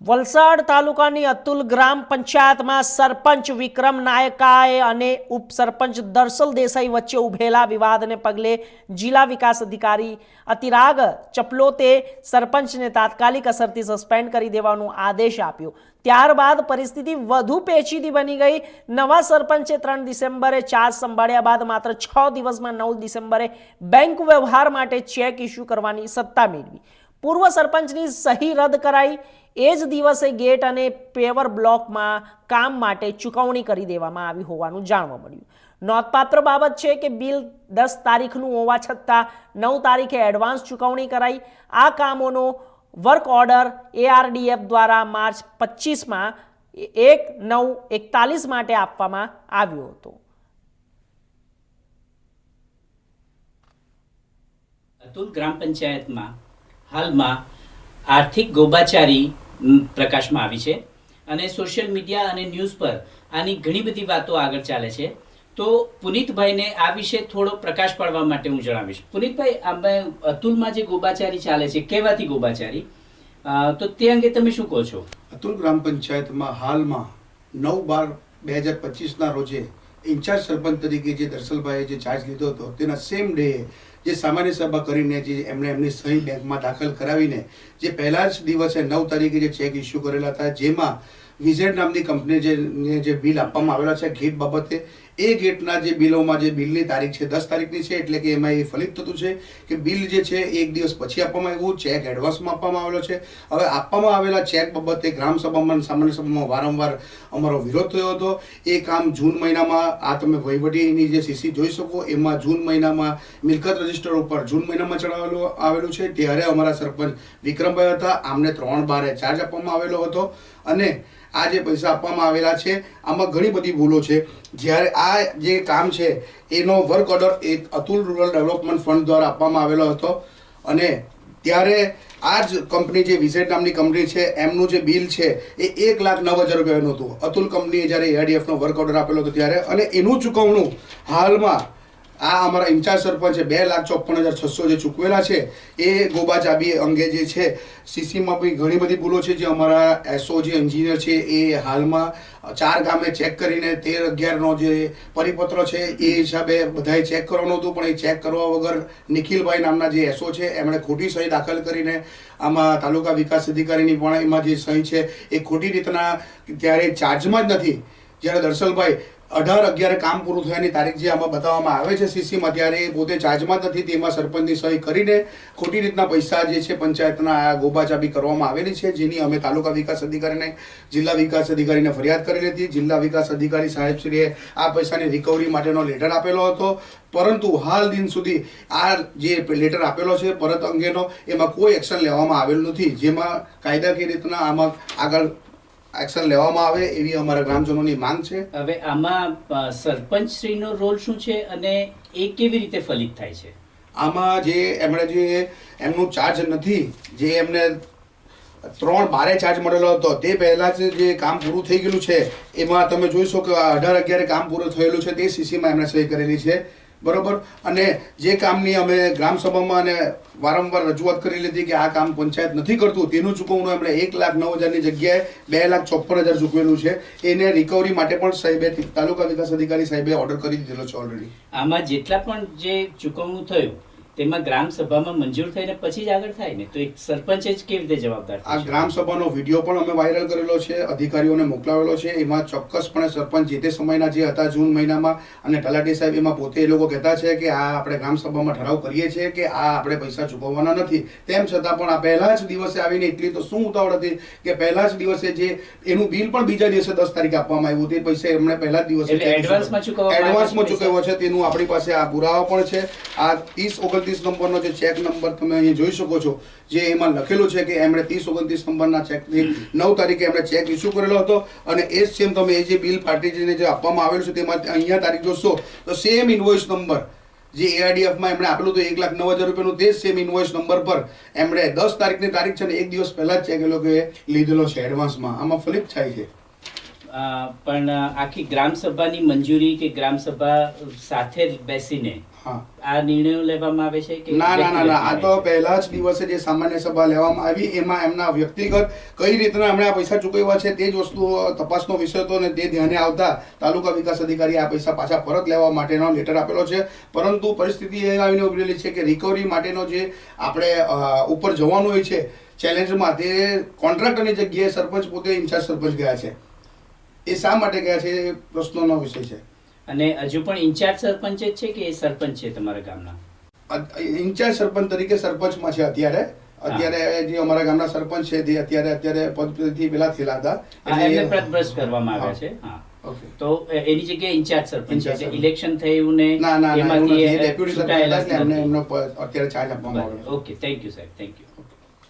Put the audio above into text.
વલસાડ તાલુકાની અતુલ ગ્રામ પંચાયતમાં સરપંચ વિક્રમ નાયકાએ અને ઉપસરપંચ દર્શલ દેસાઈ વચ્ચે ઉભેલા વિવાદને પગલે જિલ્લા વિકાસ અધિકારી અતિરાગ ચપલોતે સરપંચને તાત્કાલિક અસરથી સસ્પેન્ડ કરી દેવાનો આદેશ આપ્યો. ત્યારબાદ પરિસ્થિતિ વધુ પેચીદી બની ગઈ. નવા સરપંચે ત્રણ ડિસેમ્બરે ચાર્જ સંભાળ્યા બાદ માત્ર છ દિવસમાં નવ ડિસેમ્બરે બેંક વ્યવહાર માટે ચેક ઇસ્યુ કરવાની સત્તા મેળવી. પૂર્વ સરપંચની સહી રદ કરાઈ. એ જ દિવસે ગેટ અને પેવર બ્લોકમાં કામ માટે ચૂકવણી કરી દેવામાં આવી હોવાનું જાણવા મળ્યું. નોંધપાત્ર બાબત છે કે બિલ દસ તારીખનું હોવા છતાં નવ તારીખે એડવાન્સ ચૂકવણી કરાઈ. આ કામોનો વર્ક ઓર્ડર એઆરડીએફ દ્વારા માર્ચ પચીસમાં એક નવ એકતાલીસ માટે આપવામાં આવ્યો હતો. અતુલ ગ્રામ પંચાયતમાં હાલમાં આર્થિક ગોબાચારી પ્રકાશમાં આવી છે અને સોશિયલ મીડિયા અને ન્યૂઝ પર આની ઘણી બધી વાતો આગળ ચાલે છે. તો પુનિતભાઈને આ વિશે થોડો પ્રકાશ પાડવા માટે હું જણાવીશ. પુનિતભાઈ આપણે અતુલમાં જે ગોબાચારી ચાલે છે કેવાથી ગોબાચારી? તો તે અંગે તમે શું કહો છો? અતુલ ગ્રામ પંચાયતમાં હાલમાં નવ બાર બે હજાર પચીસના રોજે ઇન્ચાર્જ સરપંચ તરીકે જે દર્શલભાઈએ જે ચાર્જ લીધો હતો, તેના સેમ ડે જે સામાન્ય સભા કરીને જે એમણે એમની સહી બેંકમાં દાખલ કરાવીને જે પહેલા જ દિવસે નવ તારીખે જે ચેક ઇસ્યુ કરેલા હતા, જેમાં વિઝેટ નામની કંપની જે જે બિલ આપવામાં આવેલા છે, ગેટ બાબતે એ ગેટના જે બિલોમાં જે બિલની તારીખ છે, દસ તારીખની છે, એટલે કે એમાં એ ફલિત થતું છે કે બિલ જે છે, એક દિવસ પછી આપવામાં આવ્યું, ચેક એડવાન્સમાં આપવામાં આવેલો છે. હવે આપવામાં આવેલા ચેક બાબતે ગ્રામ સભામાં સામાન્ય સભામાં વારંવાર અમારો વિરોધ થયો હતો. એ કામ જૂન મહિનામાં આ તમે વહીવટીની જે સીસી જોઈ શકો, એમાં જૂન મહિનામાં મિલકત રજિસ્ટર ઉપર જૂન મહિનામાં ચડાવેલું, આવેલું છે. ત્યારે અમારા સરપંચ વિક્રમભાઈ હતા. આમને ત્રણ બારે ચાર્જ આપવામાં આવેલો હતો. અને આ જે પૈસા આપવામાં આવેલા છે, આમાં ઘણી બધી ભૂલો છે. જ્યારે આ જે કામ છે, એનો વર્ક ઓર્ડર એ અતુલ રૂરલ ડેવલપમેન્ટ ફંડ દ્વારા આપવામાં આવેલો હતો. અને ત્યારે આ જ કંપની જે વિઝેટ નામની કંપની છે, એમનું જે બિલ છે, એ એક લાખ નવ હજાર રૂપિયાનું હતું. અતુલ કંપનીએ જ્યારે એઆરડીએફનો વર્ક ઓર્ડર આપેલો હતો ત્યારે. અને એનું ચૂકવણું હાલમાં આ અમારા ઇન્ચાર્જ સરપંચે બે લાખ ચોપન હજાર છસો જે ચૂકવેલા છે, એ ગોબા ચાબી અંગે જે છે સીસીમાં બી ઘણી બધી ભૂલો છે, જે અમારા એસઓ જે એન્જિનિયર છે, એ હાલમાં ચાર ગામે ચેક કરીને તેર અગિયારનો જે પરિપત્ર છે, એ હિસાબે બધાએ ચેક કરવાનું હતું, પણ એ ચેક કરવા વગર નિખિલભાઈ નામના જે એસઓ છે, એમણે ખોટી સહી દાખલ કરીને આમાં તાલુકા વિકાસ અધિકારીની પણ એમાં જે સહી છે, એ ખોટી રીતના ત્યારે ચાર્જમાં જ નથી. જ્યારે દર્શલભાઈ અઢાર અગિયારે કામ પૂરું થયાની તારીખ જે આમાં બતાવવામાં આવે છે સીસીમાં ત્યારે પોતે ચાર્જમાં નથી, તેમાં સરપંચની સહી કરીને ખોટી રીતના પૈસા જે છે પંચાયતના ગોબાચાબી કરવામાં આવેલી છે, જેની અમે તાલુકા વિકાસ અધિકારીને, જિલ્લા વિકાસ અધિકારીને ફરિયાદ કરેલી હતી. જિલ્લા વિકાસ અધિકારી સાહેબશ્રીએ આ પૈસાની રિકવરી માટેનો લેટર આપેલો હતો. પરંતુ હાલ દિન સુધી આ જે લેટર આપેલો છે, પરત અંગેનો, એમાં કોઈ એક્શન લેવામાં આવેલું નથી. જેમાં કાયદાકીય રીતના આમાં આગળ એક્શન લેવામાં આવે એવી અમારા ગ્રામજનોની માંગ છે. હવે આમાં સરપંચ સરપંચશ્રીનો રોલ શું છે અને એ કેવી રીતે ફલિત થાય છે? આમાં જે એમણે જે એમનું ચાર્જ નથી જે એમને ત્રણ બારે ચાર્જ મળેલો હતો તે પહેલાં જ જે કામ પૂરું થઈ ગયેલું છે એમાં તમે જોઈશો કે અઢાર અગિયારે કામ પૂરું થયેલું છે તે સીસીમાં એમણે સહી કરેલી છે. બરોબર? અને જે કામની અમે ગ્રામ સભામાં અને વારંવાર રજૂઆત કરી લીધી કે આ કામ પંચાયત નથી કરતું, તેનું ચૂકવણું એમણે એક લાખ નવ હજારની જગ્યાએ બે લાખ ચોપ્પન હજાર ચૂકવેલું છે. એને રિકવરી માટે પણ સાહેબે, તાલુકા વિકાસ અધિકારી સાહેબે ઓર્ડર કરી દીધેલો છે ઓલરેડી આમાં જેટલા પણ જે ચૂકવણું થયું તેમાં ગ્રામ સભામાં મંજૂર થઈને પછી જ આગળ થાય ને? તો એક સરપંચ જ કેવી રીતે જવાબદાર આ? ગ્રામ સભાનો વીડિયો પણ અમે વાયરલ કરેલો છે અધિકારીઓને મોકલાવેલો છે. એમાં ચોક્કસપણે સરપંચ જે તે સમયના જે હતા જૂન મહિનામાં અને તલાટી સાહેબ એમાં પોતે એ લોકો કહેતા છે કે આ આપણે ગ્રામ સભામાં ઠરાવ કરીએ છીએ કે આ આપણે પૈસા ચૂકવવાના નથી. તેમ છતાં પણ આ પહેલા જ દિવસે આવીને એટલી તો શું ઉતાવળ હતી કે પહેલા જ દિવસે જે એનું બિલ પણ બીજા દિવસે દસ તારીખે આપવામાં આવ્યું તે પૈસા એમણે પહેલા જ દિવસે એડવાન્સમાં ચૂકવ્યો છે. તેનું આપણી પાસે આ પુરાવા પણ છે. આ ત્રીસ ઓગણત્રીસ નંબરનો જે ચેક નંબર તમે અહીં જોઈ શકો છો, જે એમાં લખેલું છે કે એમણે ત્રીસ ઓગણત્રીસ નંબરના ચેકની નવ તારીખે એમણે ચેક ઇસ્યુ કરેલો હતો અને એ સેમ તમે એ જે બિલ પાર્ટીજીને જે આપવામાં આવેલું છે તેમાં અહીંયા તારીખ જોશો, તો સેમ ઇન્વોઇસ નંબર જે એઆરડીએફમાં એમણે આપેલું હતું, એક લાખ નવ હજાર રૂપિયાનું તે સેમ ઇન્વોઇસ નંબર પર એમણે દસ તારીખની તારીખ છે ને એક દિવસ પહેલા જ ચેક એ લોકોએ લીધેલો છે એડવાન્સમાં આમાં ફ્લિપ થાય છે. પણ આખી ગ્રામસભાની મંજૂરી કે ગ્રામસભા સાથે બેસીને આ નિર્ણયો લેવામાં આવે છે કે ના ના ના ના આ તો પહેલા જ દિવસે જે સામાન્ય સભા લેવામાં આવી એમાં એમના વ્યક્તિગત કઈ રીતના એમણે આ પૈસા ચૂકવ્યા છે તે જ વસ્તુ તપાસનો વિષય હતો અને તે ધ્યાને આવતા તાલુકા વિકાસ અધિકારી આ પૈસા પાછા પરત લેવા માટેનો લેટર આપેલો છે. પરંતુ પરિસ્થિતિ એ આવીને ઉભરેલી છે કે રિકવરી માટેનો જે આપણે ઉપર જવાનું હોય છે ચેલેન્જમાં તે કોન્ટ્રાક્ટરની જગ્યાએ સરપંચ પોતે ઇન્ચાર્જ સરપંચ ગયા છે. એ શા માટે ગયા છે એ પ્રશ્નોનો વિષય છે. અને હજુ પણ ઇન્ચાર્જ સરપંચ જ છે કે એ સરપંચ છે તમારા ગામના? ઇન્ચાર્જ સરપંચ તરીકે સરપંચમાં છે અત્યારે. અત્યારે જે અમારા ગામના સરપંચ છે તે અત્યારે અત્યારે પદથી પેલા થયેલા હતા. એમને પદભ્રષ્ટ કરવામાં આવ્યા છે હા. તો એની જગ્યાએ ઇન્ચાર્જ સરપંચ છે. ઇલેક્શન થયું ને ના ના ના એમાંથી ડેપ્યુટી સરપંચ એમને એમનો અત્યારે ચાર્જ આપવામાં આવ્યો ઓકે થેન્ક યુ સાહેબ થેન્ક યુ